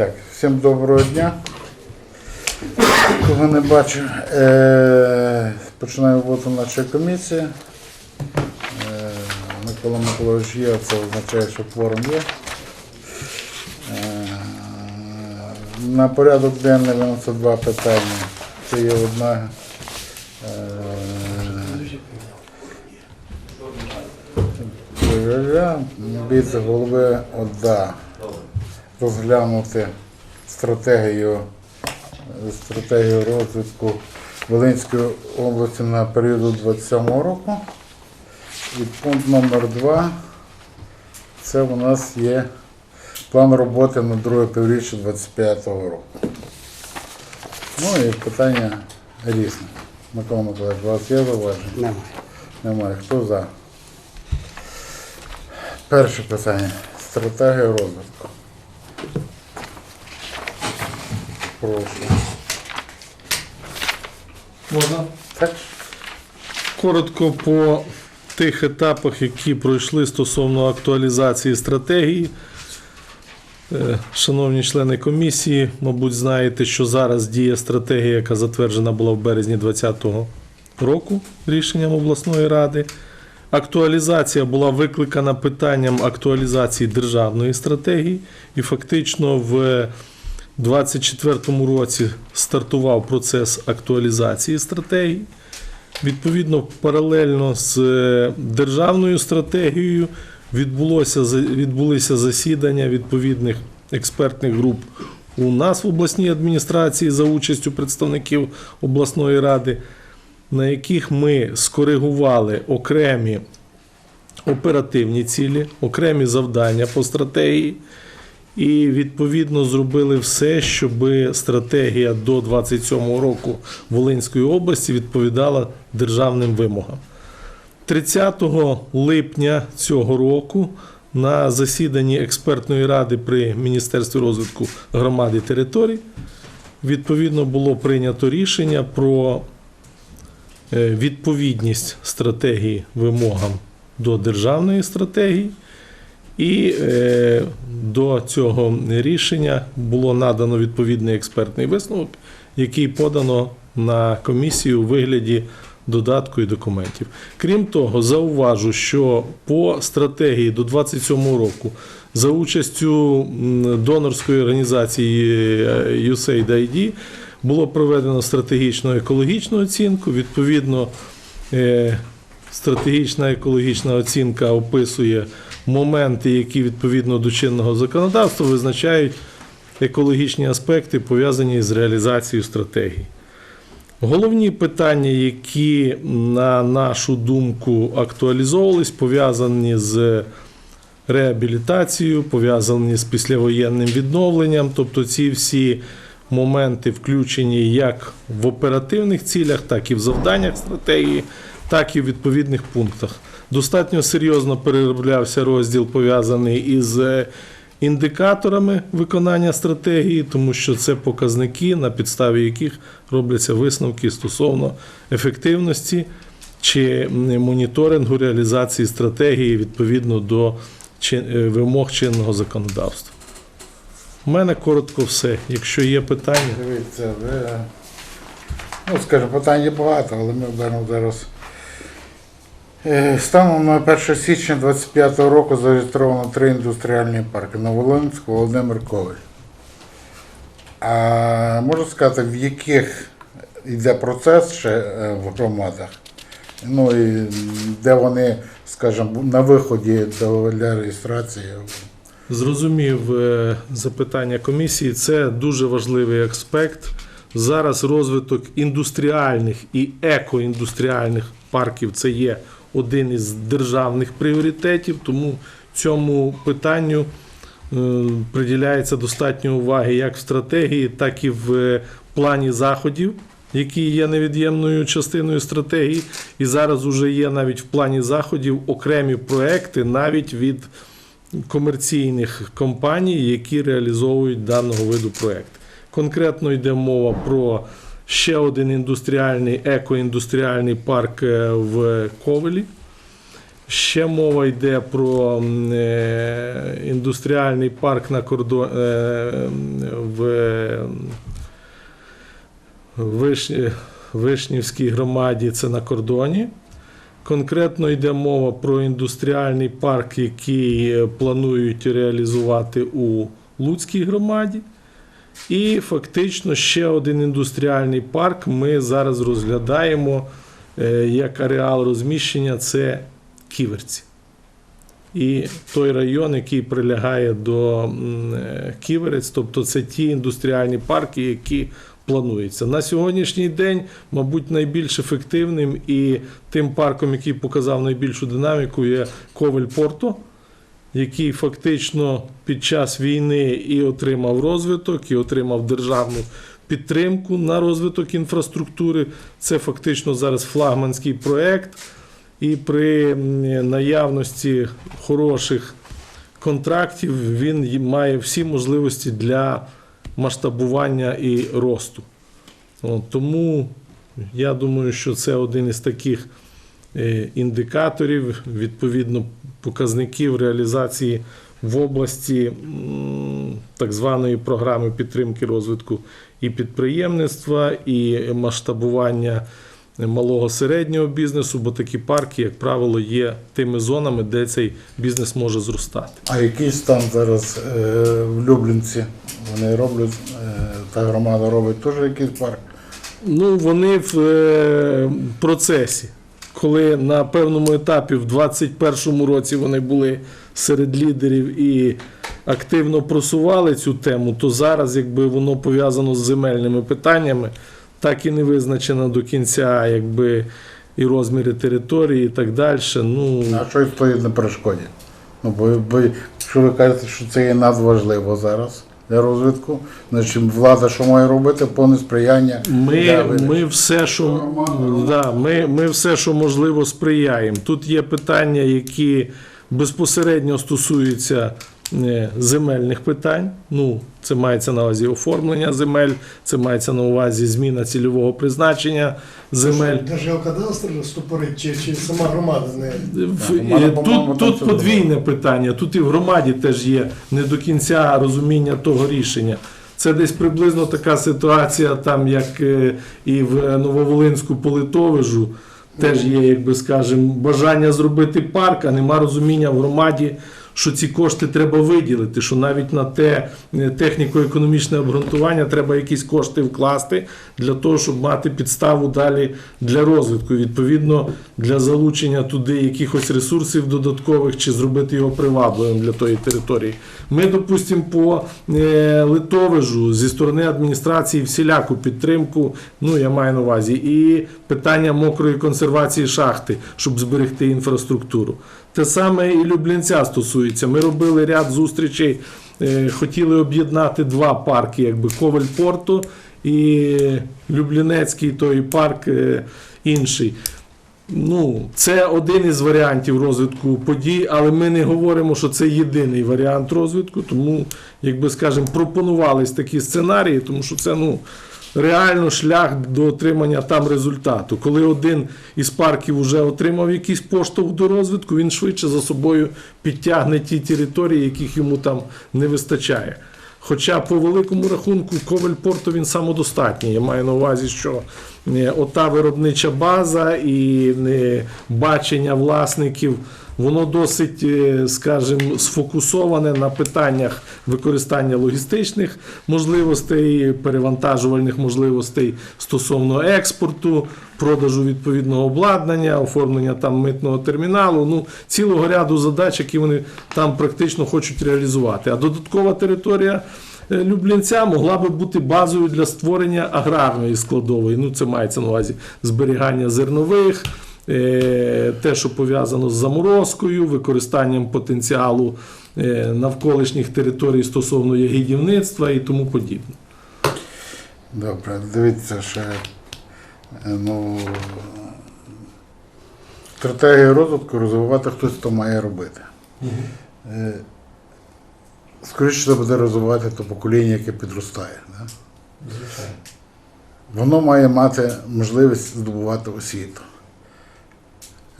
Так, всім доброго дня. Кого не бачу, е, починаю роботу нашої комісії. Е, Микола Миколаївич є, це означає, що кворум є. Е, на порядок денний виносить два питання. Це є одна. Е, від голови ОДА розглянути стратегію, стратегію розвитку Волинської області на період 27 року. І пункт номер два це у нас є план роботи на друге півріччя 25 року. Ну і питання різне. Микола Миколаївич, у вас є зауваження? Немає. Немає. Хто за? Перше питання. Стратегія розвитку. Прошу. Можна? Так? Коротко по тих етапах, які пройшли стосовно актуалізації стратегії. Е, Шановні члени комісії, мабуть, знаєте, що зараз діє стратегія, яка затверджена була в березні 2020 року рішенням обласної ради. Актуалізація була викликана питанням актуалізації державної стратегії, і фактично в 2024 році стартував процес актуалізації стратегії. Відповідно, паралельно з е, державною стратегією відбулося, відбулися засідання відповідних експертних груп у нас в обласній адміністрації за участю представників обласної ради, на яких ми скоригували окремі оперативні цілі, окремі завдання по стратегії. І відповідно зробили все, щоб стратегія до 27 року Волинської області відповідала державним вимогам. 30 липня цього року на засіданні експертної ради при Міністерстві розвитку громади і територій відповідно було прийнято рішення про е, відповідність стратегії вимогам до державної стратегії. І е, до цього рішення було надано відповідний експертний висновок, який подано на комісію у вигляді додатку і документів. Крім того, зауважу, що по стратегії до 27 року за участю донорської організації е, USAID було проведено стратегічну екологічну оцінку. Відповідно, е, стратегічна екологічна оцінка описує моменти, які відповідно до чинного законодавства визначають екологічні аспекти, пов'язані з реалізацією стратегії. Головні питання, які, на нашу думку, актуалізовувались, пов'язані з реабілітацією, пов'язані з післявоєнним відновленням. Тобто ці всі моменти включені як в оперативних цілях, так і в завданнях стратегії, так і в відповідних пунктах. Достатньо серйозно перероблявся розділ, пов'язаний із е, індикаторами виконання стратегії, тому що це показники, на підставі яких робляться висновки стосовно ефективності чи моніторингу реалізації стратегії відповідно до е, вимог чинного законодавства. У мене коротко все. Якщо є питання, Дивіться, ви, ну, скажімо, питань є багато, але ми беремо зараз. Е, Станом на 1 січня 2025 року зареєстровано три індустріальні парки Новолинськ, Володимир Коваль. А можу сказати, в яких йде процес ще е, в громадах, ну і де вони, скажімо, на виході для реєстрації. Зрозумів е, запитання комісії. Це дуже важливий аспект. Зараз розвиток індустріальних і екоіндустріальних парків це є один із державних пріоритетів, тому цьому питанню е, приділяється достатньо уваги як в стратегії, так і в е, плані заходів, які є невід'ємною частиною стратегії. І зараз уже є навіть в плані заходів окремі проекти, навіть від комерційних компаній, які реалізовують даного виду проект. Конкретно йде мова про ще один індустріальний, екоіндустріальний парк е, в Ковелі. Ще мова йде про е, індустріальний парк на кордон е, в Вишнівській громаді. Це на кордоні. Конкретно йде мова про індустріальний парк, який планують реалізувати у Луцькій громаді. І фактично ще один індустріальний парк ми зараз розглядаємо е, як ареал розміщення це Ківерці. І той район, який прилягає до е, Ківерець, тобто це ті індустріальні парки, які плануються. На сьогоднішній день, мабуть, найбільш ефективним і тим парком, який показав найбільшу динаміку, є Ковель Порто, який фактично під час війни і отримав розвиток, і отримав державну підтримку на розвиток інфраструктури. Це фактично зараз флагманський проект. І при наявності хороших контрактів він має всі можливості для масштабування і росту. Тому я думаю, що це один із таких е, індикаторів, відповідно, показників реалізації в області так званої програми підтримки розвитку і підприємництва, і масштабування малого середнього бізнесу, бо такі парки, як правило, є тими зонами, де цей бізнес може зростати. А який стан зараз е, в Люблінці? Вони роблять, е, та громада робить теж якийсь парк. Ну, вони в е, процесі. Коли на певному етапі в 2021 році вони були серед лідерів і активно просували цю тему, то зараз, якби воно пов'язано з земельними питаннями, так і не визначено до кінця, якби і розміри території, і так далі. Ну, А що стоїть на перешкоді? Ну, бо, бо якщо ви кажете, що це є надважливо зараз для розвитку, значить влада що має робити повне сприяння. Ми, ми, все, що, да, ми, ми все, що можливо, сприяємо. Тут є питання, які безпосередньо стосуються земельних питань. Ну, це мається на увазі оформлення земель, це мається на увазі зміна цільового призначення земель. Держгеокадастр стопорить чи, чи сама громада? В- мене, е, по-моєму, Тут, тут подвійне питання. Тут і в громаді теж є не до кінця розуміння того рішення. Це десь приблизно така ситуація, там як е, і в Нововолинську Политовижу. Теж є, як би скажемо, бажання зробити парк, а нема розуміння в громаді, що ці кошти треба виділити, що навіть на те е, техніко-економічне обґрунтування треба якісь кошти вкласти для того, щоб мати підставу далі для розвитку. Відповідно, для залучення туди якихось ресурсів додаткових чи зробити його привабливим для тої території. Ми, допустимо, по е, Литовижу зі сторони адміністрації всіляку підтримку, ну я маю на увазі, і питання мокрої консервації шахти, щоб зберегти інфраструктуру. Те саме і Люблінця стосується. Ми робили ряд зустрічей, е, хотіли об'єднати два парки, якби Коваль Порто і Люблінецький той парк е, інший. Ну, це один із варіантів розвитку подій, але ми не говоримо, що це єдиний варіант розвитку. Тому, як би скажемо, пропонувались такі сценарії, тому що це ну, реально шлях до отримання там результату. Коли один із парків вже отримав якийсь поштовх до розвитку, він швидше за собою підтягне ті території, яких йому там не вистачає. Хоча по великому рахунку Ковель Порто він самодостатній. Я маю на увазі, що е, ота виробнича база і е, бачення власників, воно досить, е, скажімо, сфокусоване на питаннях використання логістичних можливостей, перевантажувальних можливостей стосовно експорту, продажу відповідного обладнання, оформлення там митного терміналу. Ну, цілого ряду задач, які вони там практично хочуть реалізувати. А додаткова територія. е, Люблінця могла би бути базою для створення аграрної складової. Ну, це мається на увазі зберігання зернових, те, що пов'язано з заморозкою, використанням потенціалу е, навколишніх територій стосовно ягідівництва і тому подібне. Добре, дивіться ще. е, Ну, стратегію розвитку розвивати хтось то має робити. Е, Скоріше це буде розвивати то покоління, яке підростає. Да? Воно має мати можливість здобувати освіту,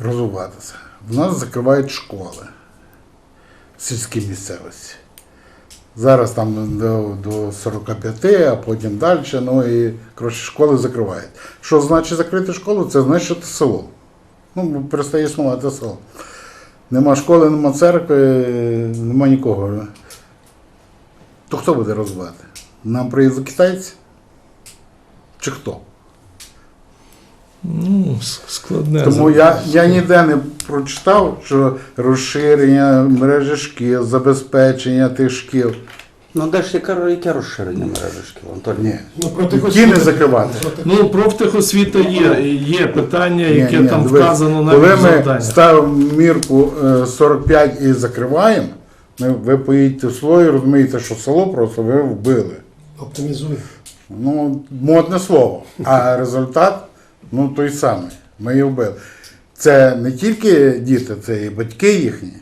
розвиватися. В нас закривають школи в сільській місцевості. Зараз там до, до 45, а потім далі. Ну і коротше, школи закривають. Що значить закрити школу? Це значить село. Ну, перестає існувати село. Нема школи, нема церкви, нема нікого. То хто буде розвивати? Нам приїздять китайці? Чи хто? Ну, складне. Тому я, я ніде не прочитав, що розширення мережі шкіл, забезпечення тих шкіл. Ну, де ж яке, яке розширення мережі шкіл, Антоній? Ні. Ну, Ті не закривати. Ну, профтехосвіта є, є питання, яке Ні, ні, там дивись, вказано Коли навіть в ми ставимо мірку е, 45 і закриваємо, ми, ви поїдете в село і розумієте, що село просто ви вбили. Оптимізує. Ну, модне слово. А результат ну, той самий. Ми її вбили. Це не тільки діти, це і батьки їхні.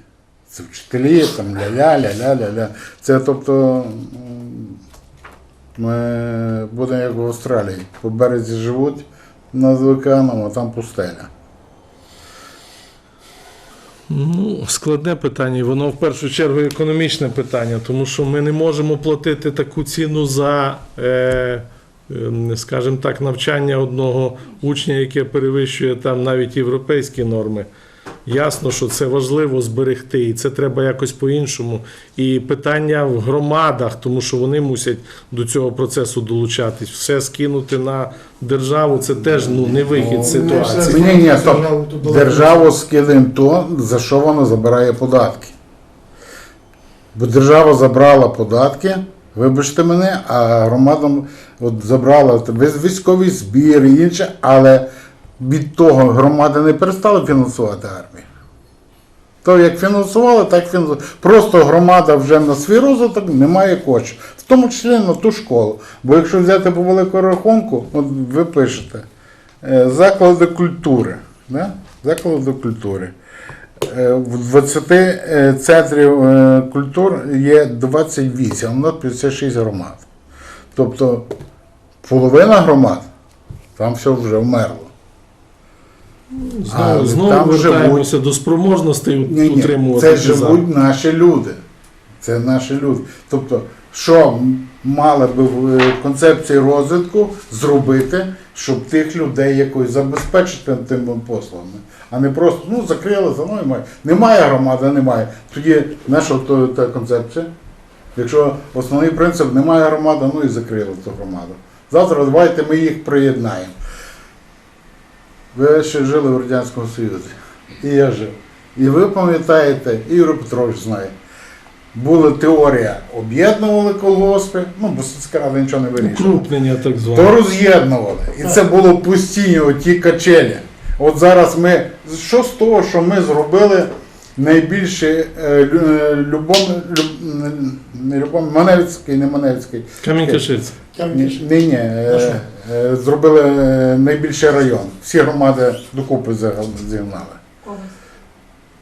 Це вчителі, там ля-ля, ля-ля, ля-ля. Це тобто ми будемо як в Австралії. По березі живуть над океаном, а там пустеля. Ну, складне питання, воно в першу чергу економічне питання, тому що ми не можемо платити таку ціну за, е, скажімо так, навчання одного учня, яке перевищує там навіть європейські норми. Ясно, що це важливо зберегти, і це треба якось по-іншому. І питання в громадах, тому що вони мусять до цього процесу долучатись. Все скинути на державу це теж ну, не вихід з Ну, ситуації. Ні, ні, стоп. Державу скидаємо то, за що вона забирає податки. Бо держава забрала податки, вибачте мене, а громада от забрала військовий збір і інше, але від того громади не перестали фінансувати армію. То як фінансували, так фінансували. Просто громада вже на свій розвиток не має коштів. В тому числі на ту школу. Бо якщо взяти по великому рахунку, от ви пишете, е, заклади культури. Да? Заклади культури. Е, В 20 е, центрів е, культур є 28, а у нас 56 громад. Тобто половина громад там все вже вмерло. Знову, Але знову там вертаємося до спроможностей Ні, ні, утримувати. це живуть наші люди. Це наші люди. Тобто, що мала би в е, концепції розвитку зробити, щоб тих людей якось забезпечити тими послугами, а не просто ну закрили за мною немає. Немає громади, немає. Тоді наша то, та концепція. Якщо основний принцип немає громади, ну і закрили ту громаду. Завтра давайте ми їх приєднаємо. Ви ще жили в Радянському Союзі. І я жив. І ви пам'ятаєте, і Юрій Петрович знає. Була теорія, об'єднували колгоспи, ну, бо сільська рада нічого не. Укрупнення так То роз'єднували. І це було постійно оті качелі. От зараз ми. Що з того, що ми зробили найбільше е, лю- е, любом, люб- не любом, Маневицький, не Маневицький. Камінь-Кашиць. Ні, ні, ні, е, е, зробили е, найбільший район. Всі громади докупи зігнали.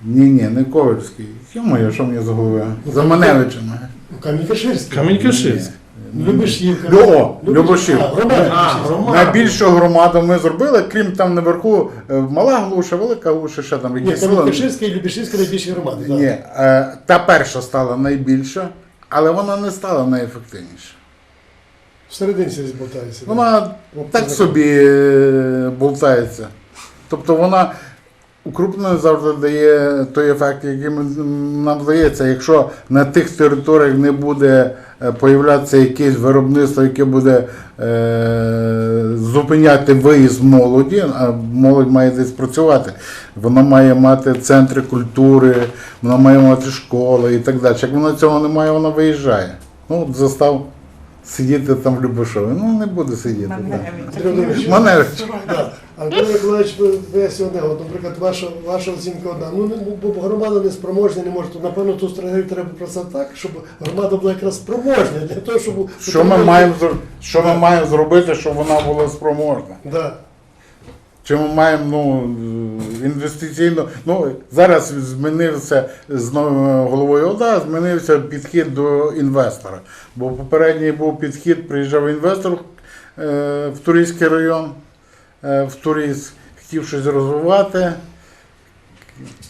Ні, ні, не Ковальський. Йо-моє, що мені за голови? За Маневичами. Камінь-Каширський. Камінь-Кашиць. Любишівка. Льо, Любошів. А, громада. Найбільшу громаду ми зробили, крім там наверху е, мала глуша, велика глуша, ще там якісь села. Камінь-Каширська і Любишівська найбільші громади. так. Ні, е, та перша стала найбільша, але вона не стала найефективніша. Всередині десь болтається. Вона так собі е, болтається. Тобто вона укрупнена завжди дає той ефект, який нам здається, якщо на тих територіях не буде е, появлятися якесь виробництво, яке буде е, зупиняти виїзд молоді, а молодь має десь працювати. Вона має мати центри культури, вона має мати школи і так далі. Як вона цього не має, вона виїжджає. Ну, от застав сидіти там в Любашові. Ну, не буде сидіти. так. Маневич. Антон Миколаївич пояснює одне, от, наприклад, ваша, ваша оцінка одна. Ну, бо громада не спроможна, не може. То, напевно, ту стратегію треба працювати так, щоб громада була якраз спроможна для того, щоб... Що ми маємо зр- що ми маємо зробити, щоб вона була спроможна? Да. Чи ми маємо ну, інвестиційно. Ну, зараз змінився з новим головою ОДА, змінився підхід до інвестора. Бо попередній був підхід, приїжджав інвестор е, в Турійський район, в Турійськ, хотів щось розвивати.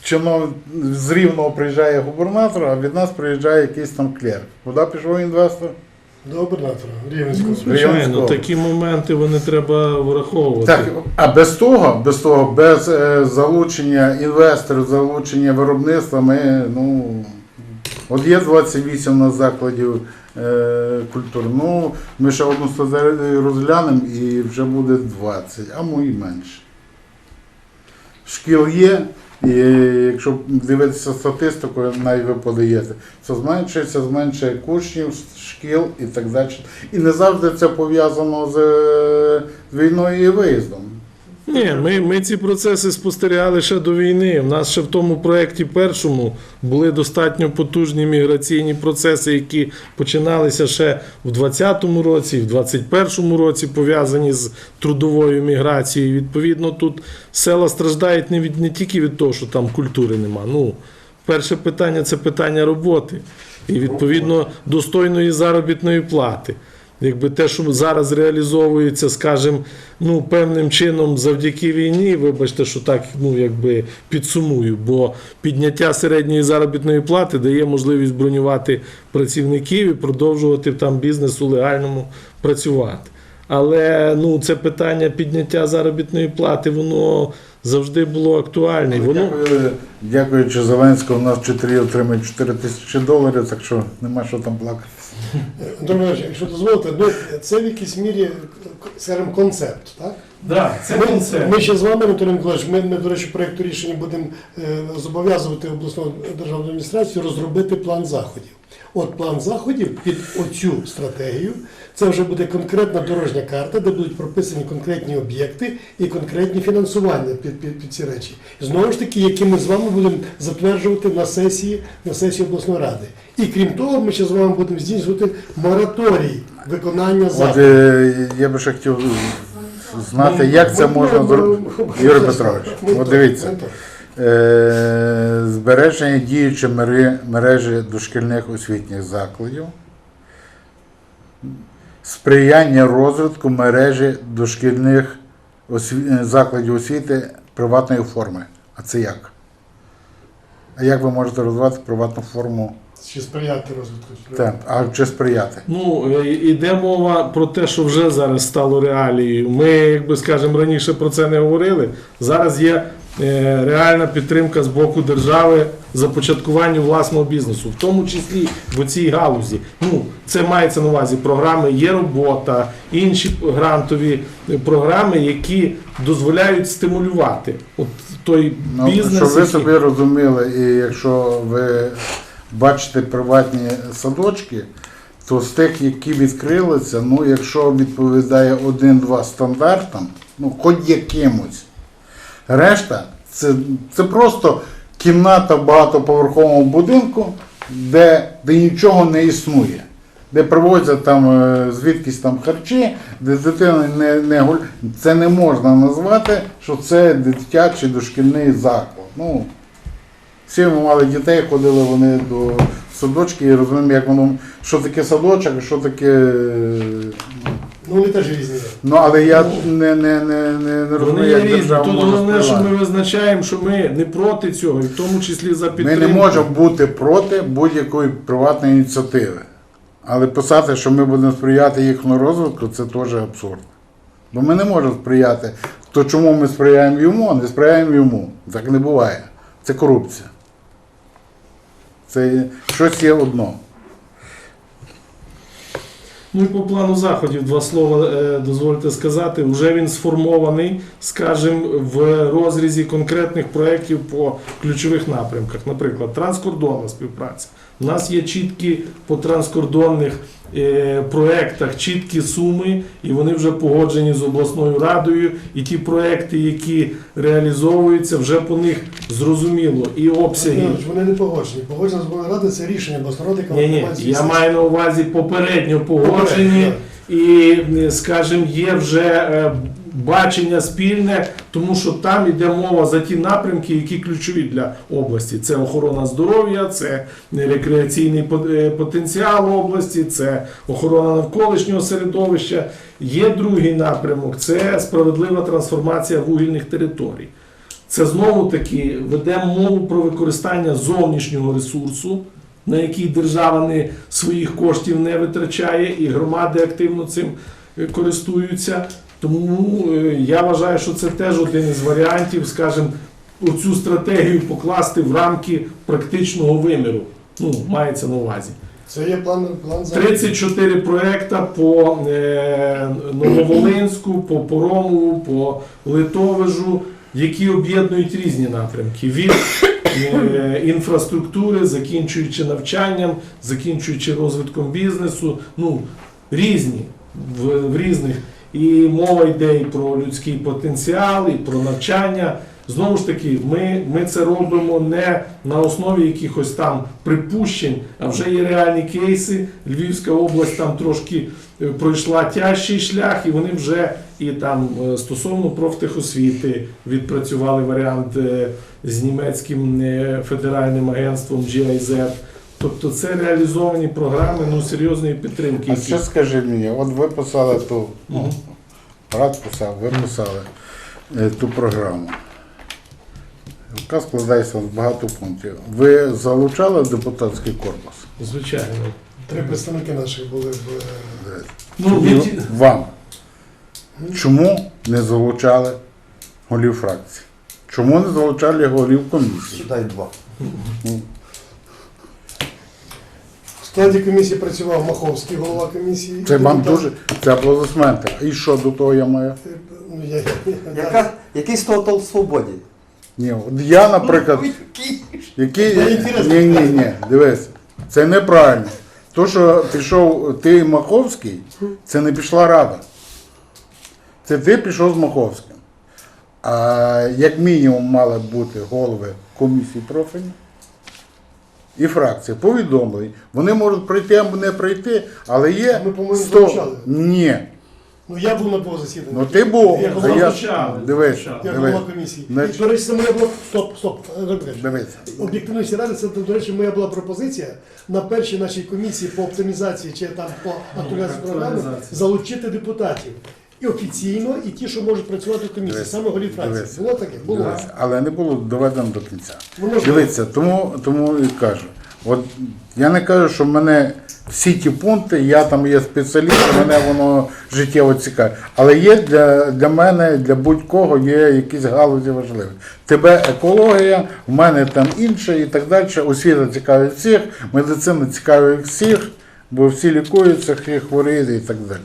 чинов... з Рівного приїжджає губернатор, а від нас приїжджає якийсь там клерк. Куди пішов інвестор? До губернатора Рівненського. Звичайно, такі моменти вони треба враховувати. Так, а без того, без того, без е, залучення інвесторів, залучення виробництва, ми, ну, от є 28 у нас закладів е, культури. Ну, ми ще одну стадію розглянемо і вже буде 20, а мо і менше. Шкіл є, і якщо дивитися статистику, навіть ви подаєте, це зменшується, зменшує курсів, шкіл і так далі. І не завжди це пов'язано з е, війною і виїздом. Ні, ми, ми ці процеси спостерігали ще до війни. У нас ще в тому проєкті першому були достатньо потужні міграційні процеси, які починалися ще в 2020 році, в 2021 році, пов'язані з трудовою міграцією. Відповідно, тут села страждають не від не тільки від того, що там культури нема. Ну, перше питання це питання роботи і відповідно достойної заробітної плати. Якби те, що зараз реалізовується, скажімо, ну, певним чином завдяки війні, вибачте, що так ну, якби підсумую, бо підняття середньої заробітної плати дає можливість бронювати працівників і продовжувати там бізнес у легальному працювати. Але ну, це питання підняття заробітної плати, воно завжди було актуальне. Воно Дякую, дякуючи Зеленському, у нас вчителі отримують 4 тисячі доларів, так що нема що там плакати. Антон Іванович, якщо дозволите, ну, це в якійсь мірі, скажімо, концепт, так? да, Ми, ми ще з вами, Анатолій Миколаївич, ми, ми, до речі, проєкту рішення будемо е, зобов'язувати обласну державну адміністрацію розробити план заходів. От план заходів під оцю стратегію. Це вже буде конкретна дорожня карта, де будуть прописані конкретні об'єкти і конкретні фінансування під, під, під ці речі. Знову ж таки, які ми з вами будемо затверджувати на сесії, на сесії обласної ради. І крім того, ми ще з вами будемо здійснювати мораторій виконання От заходів. е, я би ще хотів знати, як це можна зробити. Юрій Петрович, от дивіться. Е, Збереження діючої мережі дошкільних освітніх закладів, сприяння розвитку мережі дошкільних осві- е, закладів освіти приватної форми. А це як? А як ви можете розвивати приватну форму? Чи сприяти розвитку? Те, А чи сприяти? Ну, е, іде мова про те, що вже зараз стало реалією. Ми, як би скажемо, раніше про це не говорили. Зараз є е, реальна підтримка з боку держави започаткуванню власного бізнесу, в тому числі в цій галузі. Ну, це мається на увазі програми є робота, інші грантові програми, які дозволяють стимулювати от той Ну, бізнес. щоб ви собі розуміли, і якщо ви бачите приватні садочки, то з тих, які відкрилися, ну якщо відповідає один-два стандартам, ну хоч якимось, решта це, це просто кімната в багатоповерховому будинку, де, де нічого не існує. Де привозять там е, звідкись там харчі, де дитина не, не гуль... Це не можна назвати, що це дитячий дошкільний заклад. Ну, всі ми мали дітей, ходили вони до садочки і розуміємо, як воно, що таке садочок, що таке. Ну, вони теж різні. Ну, але я не, не, не, не, не розумію, як держава Тут може головне, що впливати. ми визначаємо, що ми не проти цього, і в тому числі за Ми підтримку. не можемо бути проти будь-якої приватної ініціативи. Але писати, що ми будемо сприяти їхньому розвитку, це теж абсурд. Бо ми не можемо сприяти. То чому ми сприяємо йому, а не сприяємо йому? Так не буває. Це корупція. Це щось є одно. Ну і по плану заходів два слова е, дозвольте сказати. Вже він сформований, скажімо, в розрізі конкретних проєктів по ключових напрямках. Наприклад, транскордонна співпраця. У нас є чіткі по транскордонних е, проєктах чіткі суми, і вони вже погоджені з обласною радою. І ті проєкти, які реалізовуються, вже по них зрозуміло і обсяги. Вони не погоджені. Погодження з обласної ради це рішення обласної ради, Ні, ні, я маю на увазі попередньо погоджені, і, скажімо, є вже е, бачення спільне, тому що там йде мова за ті напрямки, які ключові для області. Це охорона здоров'я, це рекреаційний е, потенціал області, це охорона навколишнього середовища. Є другий напрямок це справедлива трансформація вугільних територій. Це знову таки ведемо мову про використання зовнішнього ресурсу, на який держава не своїх коштів не витрачає, і громади активно цим е, користуються. Тому е, я вважаю, що це теж один із варіантів, скажімо, оцю стратегію покласти в рамки практичного виміру. Ну, мається на увазі. Це є план, план заходів. 34 проекта по е, Нововолинську, по Поромову, по Литовижу, які об'єднують різні напрямки від е, інфраструктури, закінчуючи навчанням, закінчуючи розвитком бізнесу. Ну, різні в, в різних. І мова йде і про людський потенціал, і про навчання. Знову ж таки, ми, ми це робимо не на основі якихось там припущень, а вже є реальні кейси. Львівська область там трошки е, пройшла тяжчий шлях, і вони вже і там е, стосовно профтехосвіти відпрацювали варіант е, з німецьким федеральним агентством GIZ. Тобто це реалізовані програми ну, серйозної підтримки. А що скажи мені, от ви писали ту, ну, Мгм. писав, ви писали е, ту програму. Яка складається з багато пунктів. Ви залучали депутатський корпус? Звичайно. Три представники наших були в е, Ну, від... Вам. Чому не залучали голів фракції? Чому не залучали голів комісії? Дай два. Складі комісії працював Маховський, голова комісії. Це вам Депутат- дуже це аплодисменти. І що до того я маю? Ну, я, я, Яка, який з того тол свободі? Ні, от я, наприклад, який. Я інтересно. Ні, ні, ні, дивись, це неправильно. То, що пішов ти Маховський, це не пішла рада. Це ти пішов з Маховським. А як мінімум мали бути голови комісії профільні і фракції повідомлені. Вони можуть прийти або не прийти, але є Ми, по-моєму, 100... залучали. Ні. ну я був на того засіданні. Ну ти був. Я голова, я... залучали, Дивись, я дивись, голова комісії. Значить- І, до речі, це моя була. Стоп, стоп, Олег дивись. Об'єктивності ради, це, до речі, моя була пропозиція на першій нашій комісії по оптимізації чи там по актуалізації програми залучити депутатів. І офіційно, і ті, що можуть працювати в комісії, Дивись, саме голів дивись. фракції. Було таке? Було. Дивись, але не було доведено до кінця. Воно ж- Дивіться, тому, тому і кажу. От я не кажу, що мене всі ті пункти, я там є спеціаліст, мене воно життєво цікаве. Але є для, для мене, для будь-кого є якісь галузі важливі. Тебе екологія, в мене там інше і так далі. Освіта цікавить всіх, медицина цікавить всіх, бо всі лікуються, всі хворіють і так далі.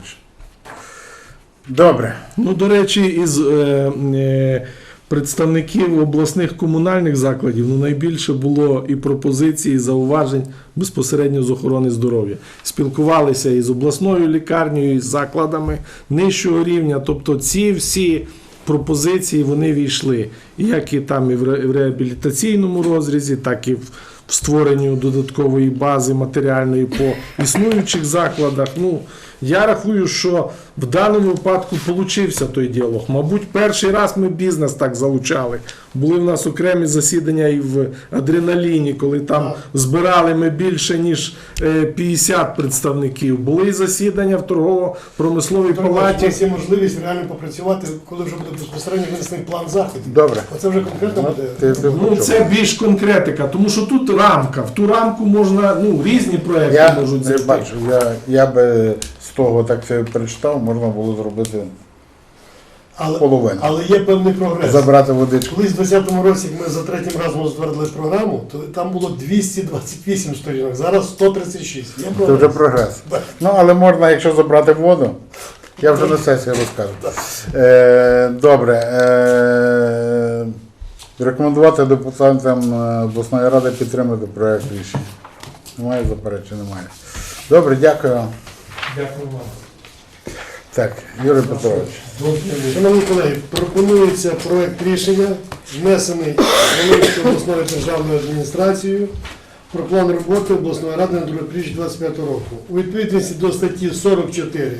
Добре. Ну, до речі, із е, е, представників обласних комунальних закладів ну, найбільше було і пропозицій, і зауважень безпосередньо з охорони здоров'я. Спілкувалися і з обласною лікарнею, і з закладами нижчого рівня. Тобто ці всі пропозиції вони війшли. Як і там і в ре- в реабілітаційному розрізі, так і в створенню додаткової бази матеріальної по існуючих закладах. Ну, я рахую, що в даному випадку получився той діалог. Мабуть, перший раз ми бізнес так залучали. Були в нас окремі засідання і в адреналіні, коли там збирали ми більше ніж е, 50 представників. Були і засідання в торгово-промисловій У палаті. нас є можливість реально попрацювати, коли вже буде безпосередньо винесений план заходів. Добре. Оце вже конкретно буде. Ти, ти Ну, це більш конкретика, тому що тут рамка. В ту рамку можна, ну, різні проекти Я можуть зайти. бачу, я, я би того так це перечитав, можна було зробити Але, половину. але є певний прогрес. забрати водичку. Колись в 2020 році, як ми за третім разом затвердили програму, то там було 228 сторінок, зараз 136. Є Це вже прогрес. прогрес. Так. Ну, але можна, якщо забрати воду, я вже на сесії розкажу. Е, добре. Е, рекомендувати депутатам е, обласної ради підтримати проєкт рішення. Немає заперечень, немає. Добре, дякую. Дякую вам. Так, Юрій Петрович. Шановні колеги, пропонується проект рішення, внесений Волинською обласною державною адміністрацією про план роботи обласної ради на друге півріччя 25 року. У відповідності до статті 44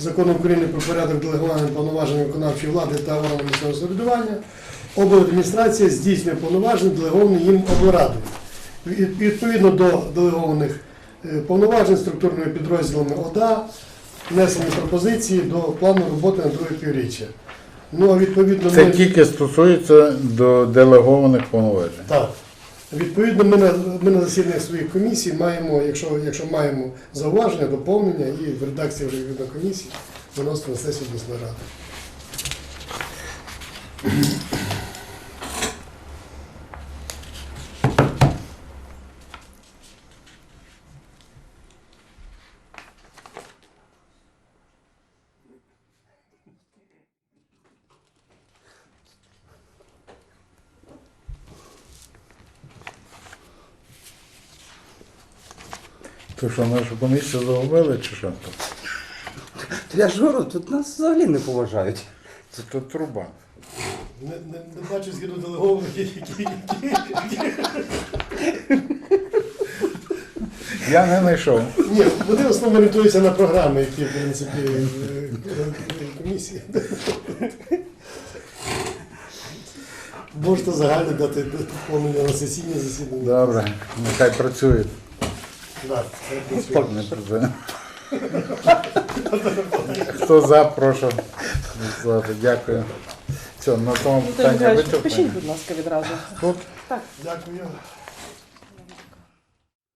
Закону України про порядок делегування повноважень виконавчої влади та органів місцевого самоврядування, обладміністрація здійснює повноваження, делеговані їм облрадою. Відповідно до делегованих повноважень структурними підрозділами ОДА внесені пропозиції до плану роботи на друге півріччя. Ну, а відповідно, Це ми, тільки стосується до делегованих повноважень. так. Відповідно, ми на, ми на засіданнях своїх комісій маємо, якщо, якщо маємо зауваження, доповнення і в редакції вже відповідно комісії виносити на сесію обласної ради. То що, нашу комісію загубили чи що? Я ж говорю, тут нас взагалі не поважають. Це то труба. Не, не, не бачу згідно делегованих, які, які, Я не знайшов. Ні, вони в основному орієнтуються на програми, які, в принципі, е, е, комісії. Можете загально дати доповнення на сесійні засідання. Добре, нехай працюють. Так, це працює. Не працює. Хто за, прошу. Дякую. Все, на тому питання Михайлович, Пишіть, будь ласка, відразу. Тут Дякую.